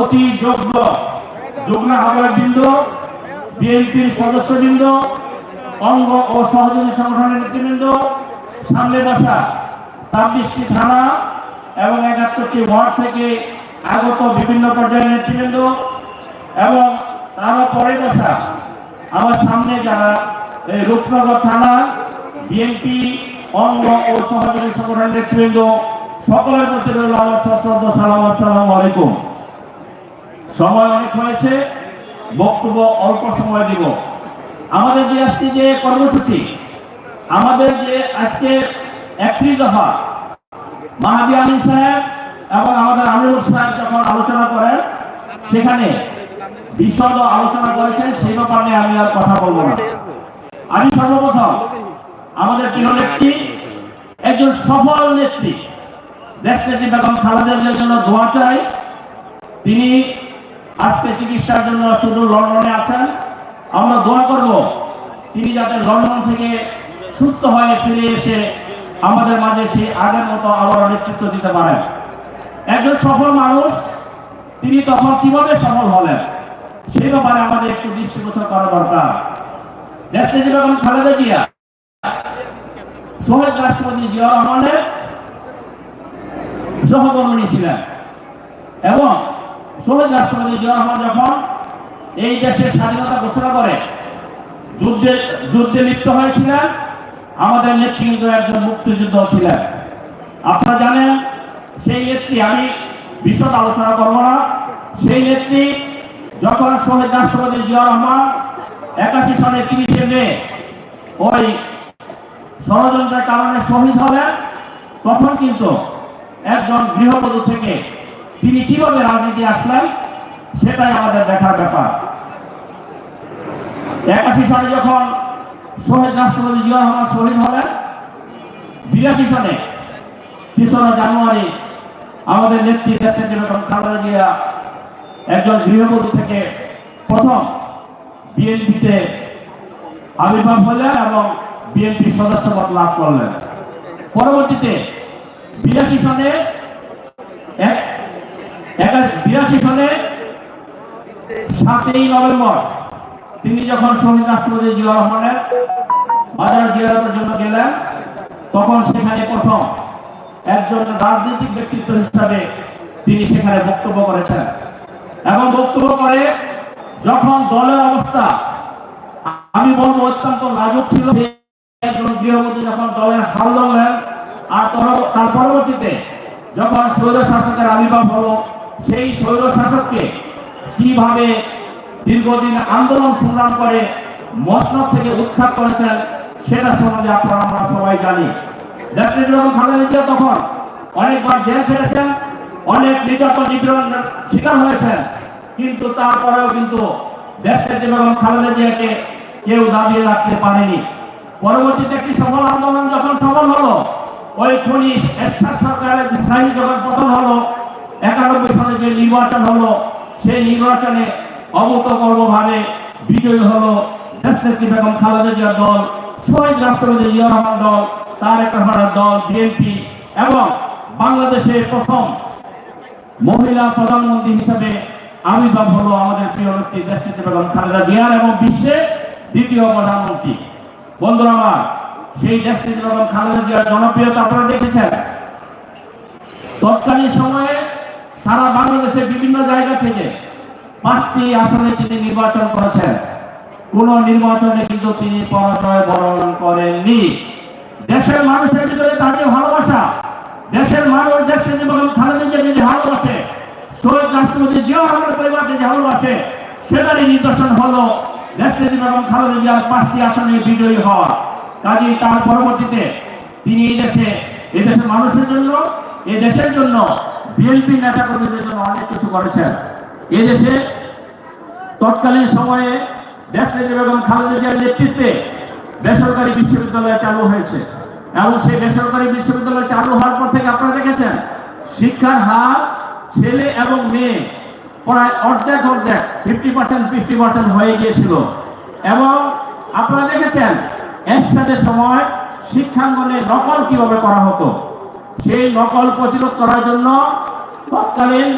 অতি যোগ্য। যুগ্ম আহ্বায়কবৃন্দ বিএনপির সদস্যবৃন্দ, অঙ্গ ও সহযোগী সংগঠনের নেতৃবৃন্দ, সামনে বসা ছাব্বিশটি থানা এবং একাত্তরটি ওয়ার্ড থেকে আগত বিভিন্ন পর্যায়ের নেতৃবৃন্দ এবং তারও পরে বসা আমার সামনে যারা এই রূপনগর থানা, বিএনপি, অঙ্গ ও সহযোগী সংগঠনের নেতৃবৃন্দ, সকলের প্রতি রইল আমার সশ্রদ্ধ সালাম, আসসালামু আলাইকুম। সময় অনেক হয়েছে, বক্তব্য অল্প সময় দিব। আমাদের যে আজকে যে কর্মসূচি, আমাদের যে আজকে একত্রিশ দফা, মাহাবি আলী সাহেব এবং আমাদের আমিরুল সাহেব যখন আলোচনা করেন, সেখানে বিশদ আলোচনা করেছেন, সেই ব্যাপারে আমি আর কথা বলব না। আমি সর্বপ্রথম আমাদের প্রিয় নেত্রী, একজন সফল নেত্রী দেশ নেত্রী বেগম খালেদা জন্য দোয়া চাই। তিনি আজকে চিকিৎসার জন্য শুধু লন্ডনে আছেন। আমরা দোয়া করব, তিনি যাতে লন্ডন থেকে সুস্থ হয়ে ফিরে এসে আমাদের মাঝে সেই আগের মতো আবার নেতৃত্ব দিতে পারেন। একজন সফল মানুষ, তিনি তখন কীভাবে সফল হলেন, সেই ব্যাপারে আমাদের একটু দৃষ্টিগোচর করা দরকার। দেশ বেগম খালেদা জিয়া শহীদ রাষ্ট্রপতি জিয়া রহমানের সহকর্মী ছিলেন এবং শহীদ রাষ্ট্রপতি জিয়া রহমান যখন এই দেশের স্বাধীনতা ঘোষণা করে, যুদ্ধে যুদ্ধে লিপ্ত হয়েছিলেন, আমাদের কিন্তু একজন মুক্তিযুদ্ধ ছিলেন। আপনারা জানেন, সেই নেত্রী আমি বিশদ আলোচনা করব না। সেই নেত্রী যখন শহীদ রাষ্ট্রপতি জিয়া রহমান একাশি সনে তিরিশে মে ওই ষড়যন্ত্রের কারণে শহীদ হলেন, তখন কিন্তু একজন গৃহবধূ থেকে তিনি কীভাবে রাজনীতি আসলেন, সেটাই আমাদের দেখার ব্যাপার। একাশি সালে যখন শহীদ রাষ্ট্রপতি জিয়া রহমান শহীদ হলেন, বিরাশি সনে তেসরা জানুয়ারি আমাদের নেত্রী বেগম খালেদা জিয়া একজন গৃহবধূ থেকে প্রথম বিএনপিতে আবির্ভাব হলেন এবং বিএনপি সদস্যপদ লাভ করলেন। পরবর্তীতে বিরাশি সনে বিরাশি সনে সাতই নভেম্বর, তিনি যখন শহীদ রাষ্ট্রপতি জিয়া রহমানের বাজার জিয়ারতের জন্য গেলেন, তখন সেখানে প্রথম একজন রাজনৈতিক ব্যক্তিত্ব হিসাবে তিনি সেখানে বক্তব্য করেছেন। এবং বক্তব্য করে যখন দলের অবস্থা, আমি বলব অত্যন্ত নাজুক ছিল একজন গৃহবধূ যখন দলের হাল ধরলেন, আর তার পরবর্তীতে যখন স্বৈর শাসকের আবির্ভাব হলো সেই স্বৈর শাসককে কীভাবে দীর্ঘদিন আন্দোলন সংগ্রাম করে মসনদ থেকে উৎখাত করেছেন, সেটা সম্বন্ধে আপনারা আমরা সবাই জানি। খালেদা তখন অনেকবার জেল খেটেছেন, অনেক নির্যাতন নিপীড়নের শিকার হয়েছেন, কিন্তু তারপরেও কিন্তু খালেদা জিয়াকে কেউ দাবিয়ে রাখতে পারেনি। পরবর্তীতে একটি সফল আন্দোলন যখন সফল হলো, ওই খনি সরকারের যখন পতন হলো একানব্বই সালে যে নির্বাচন হলো, সেই নির্বাচনে অভূতপূর্বভাবে বিজয়ী হলো দেশনেত্রী বেগম খালেদা জিয়ার দল, শহীদ রাষ্ট্রপতি জিয়া রহমান দল, তারেক রহমানের দল, বিএনপি এবং বাংলাদেশের প্রথম মহিলা প্রধানমন্ত্রী হিসেবে আবির্ভাব হলো আমাদের প্রিয় নেত্রী দেশনেত্রী বেগম খালেদা জিয়ার এবং বিশ্বে দ্বিতীয় প্রধানমন্ত্রী। বন্ধুরা আমার, সেই দেশনেত্রী বেগম খালেদা জিয়ার জনপ্রিয়তা আপনারা দেখেছেন। তৎকালীন সময়ে সারা বাংলাদেশের বিভিন্ন জায়গা থেকে পাঁচটি আসনে তিনি নির্বাচন করেছেন। কোন নির্বাচনে কিন্তু তিনি পরাজয় বরণ করেননি। দেশের মানুষের ভিতরে তার যে ভালোবাসা, দেশের মানুষ দেশের জীবন খালেদা জিয়াকে যে ভালোবাসে, শহীদ রাষ্ট্রপতি জিয়া রহমানের পরিবারকে যে ভালোবাসে সেটারই নিদর্শন হলো দেশনেত্রী বেগম খালেদা জিয়ার পাঁচটি আসনে বিজয়ী হওয়া। কাজেই তার পরবর্তীতে তিনি এই দেশে, এই দেশের মানুষের জন্য, এই দেশের জন্য বিএনপি নেতা কর্মীদের জন্য অনেক কিছু করেছেন। এই দেশে তৎকালীন সময়ে দেশনেত্রী বেগম খালেদা নেতৃত্বে বেসরকারি বিশ্ববিদ্যালয় চালু হয়েছে। এবং সেই বেসরকারি বিশ্ববিদ্যালয় চালু হওয়ার পর থেকে আপনারা দেখেছেন, শিক্ষার হার ছেলে এবং মেয়ে প্রায় অর্ধেক অর্ধেক ফিফটি পার্সেন্ট ফিফটি পার্সেন্ট হয়ে গিয়েছিল। এবং আপনারা দেখেছেন একসাথের সময় শিক্ষাঙ্গনে নকল কীভাবে করা হতো? সেই নকল প্রতিরোধ করার জন্য তৎকালীন